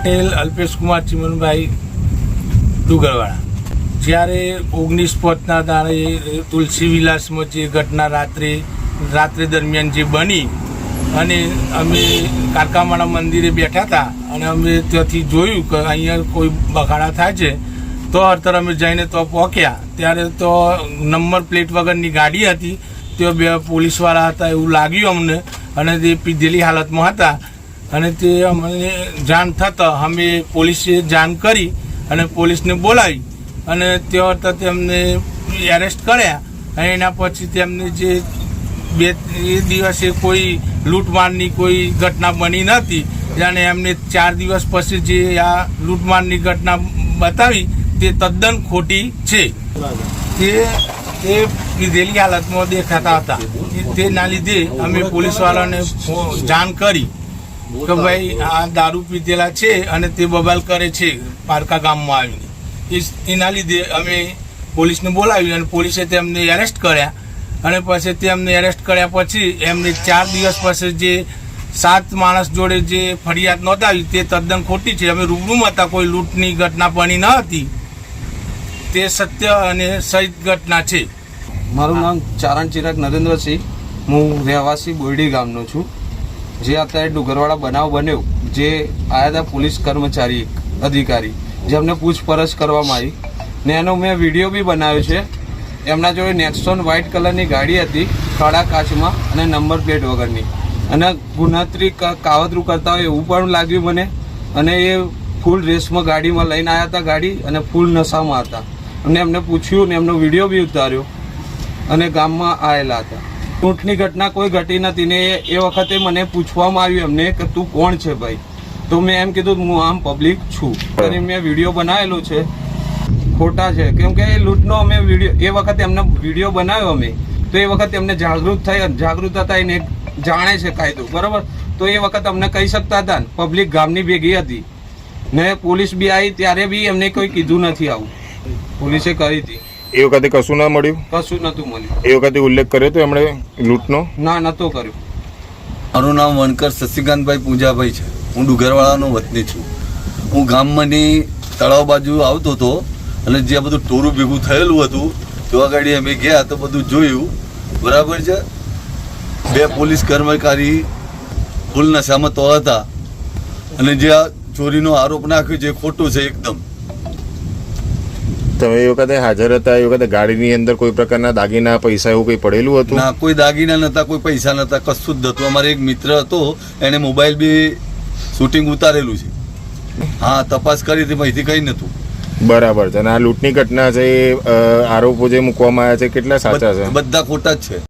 પટેલ અલ્પેશકુમાર ચિમનભાઈ ડુગરવાળા. જ્યારે ઓગણીસ પોતના દાડે તુલસી વિલાસમાં જે ઘટના રાત્રે રાત્રે દરમિયાન જે બની, અને અમે કારકામાળા મંદિરે બેઠા હતા, અને અમે ત્યાંથી જોયું કે અહીંયા કોઈ બખાડા થાય છે, તો અત્યારે અમે જઈને તો પહોંચ્યા. ત્યારે તો નંબર પ્લેટ વગરની ગાડી હતી તે બે પોલીસવાળા હતા એવું લાગ્યું અમને, અને તે પીધેલી હાલતમાં હતા. અને તે અમને જાણ થતાં અમે પોલીસે જાણ કરી અને પોલીસને બોલાવી અને તો તેમને એરેસ્ટ કર્યા અને એના પછી તેમને જે બે એ દિવસે કોઈ લૂંટમારની કોઈ ઘટના બની નહોતી. અને એમને ચાર દિવસ પછી જે આ લૂંટમારની ઘટના બતાવી તે તદ્દન ખોટી છે. તે તે પીધેલી હાલતમાં દેખાતા હતા. તેના લીધે અમે પોલીસવાળાને જાણ કરી. કે ભાઈ આ દારૂ પીધેલા છે અને તે બબાલ કરે છે પારકા ગામમાં આવીને. એના લીધે અમે પોલીસને બોલાવી અને પોલીસે તેમને એરેસ્ટ કર્યા. અને પછી તેમને એરેસ્ટ કર્યા પછી એમને ચાર દિવસ પછી જે સાત માણસ જોડે જે ફરિયાદ નોંધાવી તે તદ્દન ખોટી છે. અમે રૂબરૂમાં હતા કોઈ લૂંટની ઘટના બની ન હતી. તે સત્ય અને સહિત ઘટના છે. મારું નામ ચારણ ચિરાગ નરેન્દ્રસિંહ. હું રહેવાસી બોરડી ગામનો છું. જે અત્યારે ડુગરવાડા બનાવ બન્યો, જે આવ્યા હતા પોલીસ કર્મચારી, અધિકારી જેમને પૂછપરછ કરવામાં આવી. ને એનો મેં વીડિયો બી બનાવ્યો છે. એમના જોડે નેક્સોન વ્હાઇટ કલરની ગાડી હતી, કાળા કાચમાં અને નંબર પ્લેટ વગરની. અને ગુનાત્રી કાવતરું કરતા હોય એવું પણ લાગ્યું મને. અને એ ફૂલ રેસમાં ગાડીમાં લઈને આવ્યા હતા ગાડી અને ફૂલ નશામાં હતા. અને એમને પૂછ્યું ને એમનો વીડિયો બી ઉતાર્યો. અને ગામમાં આવેલા હતા. લૂંટની ઘટના કોઈ ઘટી નથી ને એ વખતે મને પૂછવામાં આવ્યું એમને કે તું કોણ છે ભાઈ? તો મેં એમ કીધું, હું આમ પબ્લિક છું. અને મેં વીડિયો બનાવેલો છે. ખોટા છે. કેમ કે એ લૂંટનો અમે વીડિયો એ વખતે એમને વીડિયો બનાવ્યો અમે. તો એ વખતે એમને જાગૃત થઈ, જાગૃત હતા એને જાણે છે કાયદો. બરાબર? તો એ વખત અમને કહી શકતા હતા પબ્લિક ગામની ભેગી હતી. ને પોલીસ બી આવી ત્યારે બી એમને કોઈ કીધું નથી આવું. પોલીસે કરી હતી. એ વખતે કશું ના મળ્યું? કશું નતું મળ્યું. એ વખતે ઉલ્લેખ કર્યો તો એમણે લૂંટનો? ના નતો કર્યો. મારું નામ વનકર શશિકાંતભાઈ પૂજાભાઈ છે. હું ડુગરવાળાનો વતની છું. હું ગામમાંની તળાવ બાજુ આવતો હતો અને જે બધું ટોરું ભેગું થયેલું હતું તો આગળ અમે ગયા તો બધું જોયું. બરાબર છે? બે પોલીસ કર્મચારી ફૂલ નશામાં તો હતા. અને જે આ ચોરીનો આરોપ નાખ્યો છે એ ખોટું છે એકદમ. તમે એ વખતે હાજર હતા એ વખતે ગાડીની અંદર કોઈ પ્રકારના દાગીના પૈસા એવું કંઈ પડેલું હતું? ના કોઈ દાગીના નતા કોઈ પૈસા નતા કશું જ નતું. અમારે એક મિત્ર હતો એને મોબાઈલ બી શૂટિંગ ઉતારેલું છે. હા તપાસ કરી હતી માહિતી કઈ નતું. બરાબર છે. અને આ લૂંટની ઘટના છે એ આરોપો જે મૂકવામાં આવ્યા છે કેટલા સાચા છે? બધા ખોટા જ છે.